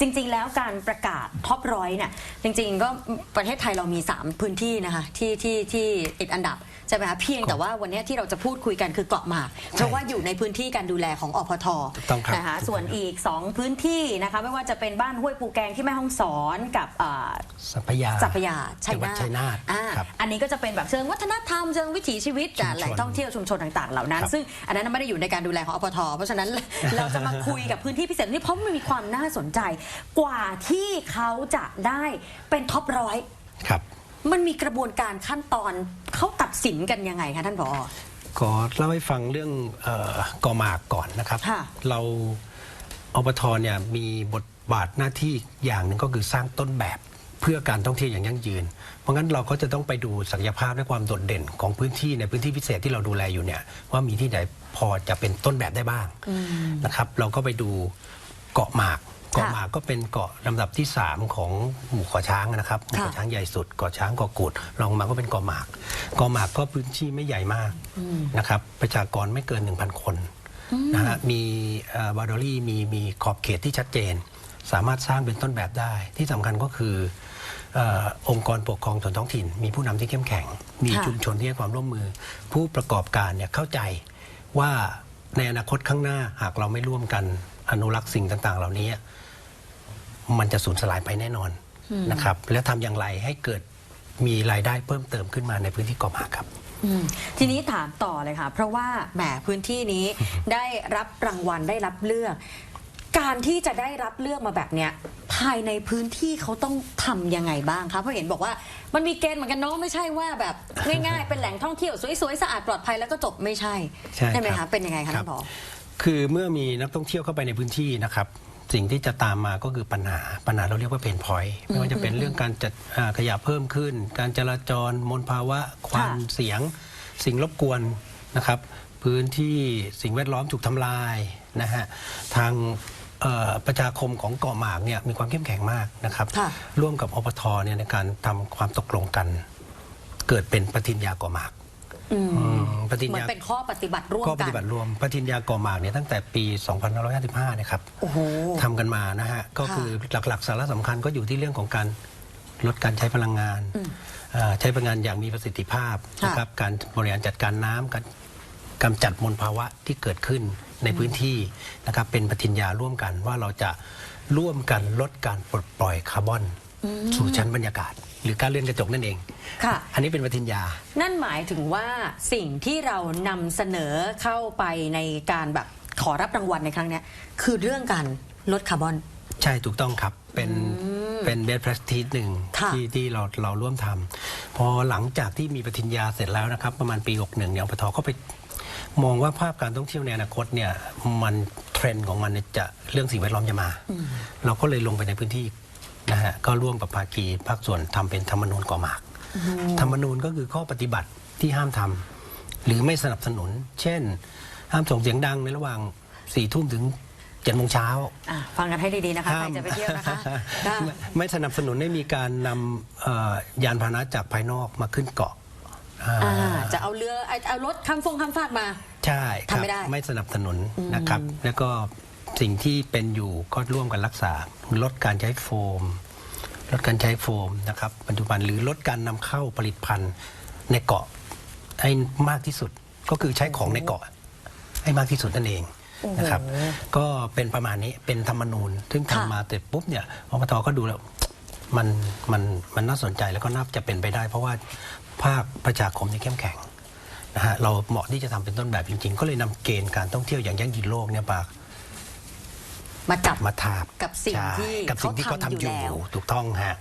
จริง ๆ แล้วการประกาศท็อปร้อยเนี่ยจริง ๆ ก็ประเทศไทยเรามี 3 พื้นที่นะคะที่ที่ที่ติดอันดับใช่ไหมคะเพียงแต่ว่าวันนี้ที่เราจะพูดคุยกันคือเกาะหมาก เพราะว่าอยู่ในพื้นที่การดูแลของอพทถูกต้องครับนะคะส่วนอีก 2 พื้นที่นะคะไม่ว่าจะเป็นบ้านห้วยปูแกงที่แม่ฮ่องสอนกับเอ่อสัพยาสัพยาชัจัยงหวัดนาทชัยนาทอ่าครับ อันนี้ก็จะเป็นแบบเชิงวัฒนธรรมเชิงวิถีชีวิตชุมชนอะแหล่งท่องเที่ยวชุมชนต่างๆเหล่านั้น ครับ ซึ่งอันนั้นไม่ได้อยู่ในการดูแลของอปทเพราะฉะนั้น เราจะมาคุยกับพื้นที่พิเศษนี้เพราะมันมีความน่าสนใจกว่าที่เขาจะได้เป็นท็อปร้อยครับ มันมีกระบวนการขั้นตอนเขาตัดสินกันยังไงคะท่านผอก็เล่าให้ฟังเรื่องเออกอหมากก่อนนะครับค่ะเราอบทเนี่ยมีบทบาทหน้าที่อย่างหนึ่งก็คือสร้างต้นแบบเพื่อการท่องเที่ยวอย่างยั่งยืน เพราะงั้นเราก็จะต้องไปดูศักยภาพและความโดดเด่นของพื้นที่ในพื้นที่พิเศษที่เราดูแลอยู่เนี่ยว่ามีที่ไหนพอจะเป็นต้นแบบได้บ้างนะครับ เราก็ไปดูเกาะหมากเกาะหมากก็เป็นเกาะลำดับที่ 3 ของหมู่เกาะช้างนะครับหมู่เกาะช้างใหญ่สุดเกาะช้างเกาะกูดรองมาก็เป็นเกาะหมากเกาะหมากก็พื้นที่ไม่ใหญ่มากนะครับประชากรไม่เกิน 1,000 คนนะฮะมีบาร์ดอรี่มีมีขอบเขตที่ชัดเจน สามารถสร้างเป็นต้นแบบได้ ที่สำคัญก็คือเออองค์กรปกครองส่วนท้องถิ่น มีผู้นำที่เข้มแข็ง มีค่ะ ชุมชนที่ให้ความร่วมมือ ผู้ประกอบการเนี่ยเข้าใจว่าในอนาคตข้างหน้าหากเราไม่ร่วมกันอนุรักษ์สิ่งต่าง ๆ เหล่านี้ มันจะสูญสลายไปแน่นอนนะครับแล้วทำอย่างไรให้เกิดมีรายได้เพิ่มเติมขึ้นมาในพื้นที่เกาะหมากครับอืมทีนี้ถามต่อเลยค่ะ เพราะว่าแหมพื้นที่นี้ได้รับรางวัลได้รับเลือก การที่จะได้รับเลือกมาแบบเนี้ยภายในพื้นที่เขาต้องทำยังไงบ้างคะเพราะเห็นบอกว่ามันมีเกณฑ์เหมือนกันเนาะไม่ใช่ว่าแบบง่ายๆ เป็นแหล่งท่องเที่ยวสวยๆสะอาดปลอดภัยแล้วก็จบไม่ใช่ใช่ไหมครัคะบเป็นยังไงคะครัท่าบนผอคือเมื่อมีนักท่องเที่ยวเข้าไปในพื้นที่นะครับ สิ่งที่จะตามมาก็คือปัญหาปัญหาเราเรียกว่าเพนพอยต์ไม่ว่าจะเป็นเรื่องการจัดอ่าขยะเพิ่มขึ้น การจราจรมลภาวะ ควันค่ะเสียง สิ่งรบกวนนะครับ พื้นที่สิ่งแวดล้อมถูกทำลายนะฮะทางเอ่อประชาคมของเกาะหมากเนี่ยมีความเข้มแข็งมากนะครับ ค่ะ ร่วมกับอปทเนี่ยในการทำความตกลงกัน เกิดเป็นปฏิญญาเกาะหมาก อืมอืม ปฏิญเหมือนญาเป็นข้อปฏิบัติร่วมข้อปกันฏิบัติรวมปฏิญญาเกาะหมากเนี่ยตั้งแต่ปี 2555 นะครับโอ้โห ทำกันมานะฮะ ก็ค่ะคือหลักๆ สาระสำคัญก็อยู่ที่เรื่องของการลดการใช้พลังงานอ่าใช้พลังงานอย่างมีประสิทธิภาพค่ะนะครับการบริหารจัดการน้ำการกำจัดมลภาวะที่เกิดขึ้นในพื้นที่นะครับเป็นปฏิญญาร่วมกันว่าเราจะร่วมกันลดการปลดปล่อยคาร์บอน สู่ชั้นบรรยากาศ หรือการเลื่อนกระจกนั่นเอง ค่ะ อันนี้เป็นปฏิญญา นั่นหมายถึงว่าสิ่งที่เรานำเสนอเข้าไปในการแบบขอรับรางวัลในครั้งเนี้ยคือเรื่องการลดคาร์บอน ใช่ถูกต้องครับ เป็นเป็นเบส p พ a สทีหนึ่งค่ะที่ที่เราเราร่วมทำพอหลังจากที่มีปฏิญญาเสร็จแล้วนะครับ ประมาณปี 61เนี่ยอปทก็ไปมองว่าภาพการท่องเที่ยวในอนาคตเนี่ยมันเทรนด์ของมันเนี่ยจะเรื่องสิ่งแวดล้อมจะมา เราก็เลยลงไปในพื้นที่ นะฮะก็ร่วมกับภาคีภาคส่วนทำเป็นธรรมนูญก่อหมากธรรมนูญก็คือข้อปฏิบัติที่ห้ามทำหรือไม่สนับสนุน เช่น ห้ามส่งเสียงดังในระหว่างสี่ทุ่มถึงเจ็ดโมงเช้าอะฟังกันให้ดี ๆ นะคะใครห้ามจะไปเที่ยวนะคะค่ะไม่ไม่สนับสนุนให้มีการนำเอ่อยานพาหนะจากภายนอกมาขึ้นเกาะอ่าอ่าจะเอาเรือเอาเอารถข้ามฟงข้ามฟากมา ใช่คทำรับไม่ได้ไม่สนับสนุนนะครับ แล้วก็ สิ่งที่เป็นอยู่ก็ร่วมกันรักษา ลดการใช้โฟม ลดการใช้โฟมนะครับปัจจุบันหรือลดการนำเข้าผลิตภัณฑ์ในเกาะให้มากที่สุดก็คือใช้ของในเกาะ ให้มากที่สุดนั่นเองนะครับ ก็เป็นประมาณนี้เป็นธรรมนูญ ซึ่งทำมาเสร็จปุ๊บเนี่ยอบตก็ดูแล้วมันมันมันน่าสนใจแล้วก็น่าจะเป็นไปได้ เพราะว่าภาคประชาคมนี่เข้มแข็งนะฮะเราเหมาะที่จะทำเป็นต้นแบบจริง ๆ ก็เลยนำเกณฑ์การท่องเที่ยวอย่างยั่งยืนโลกเนี่ยมา มาจับมาทาบกับสิ่งใช่ที่กับสิ่งที่เขาเขาทำทำอยู่อยู่แล้ว ถูกต้องฮะ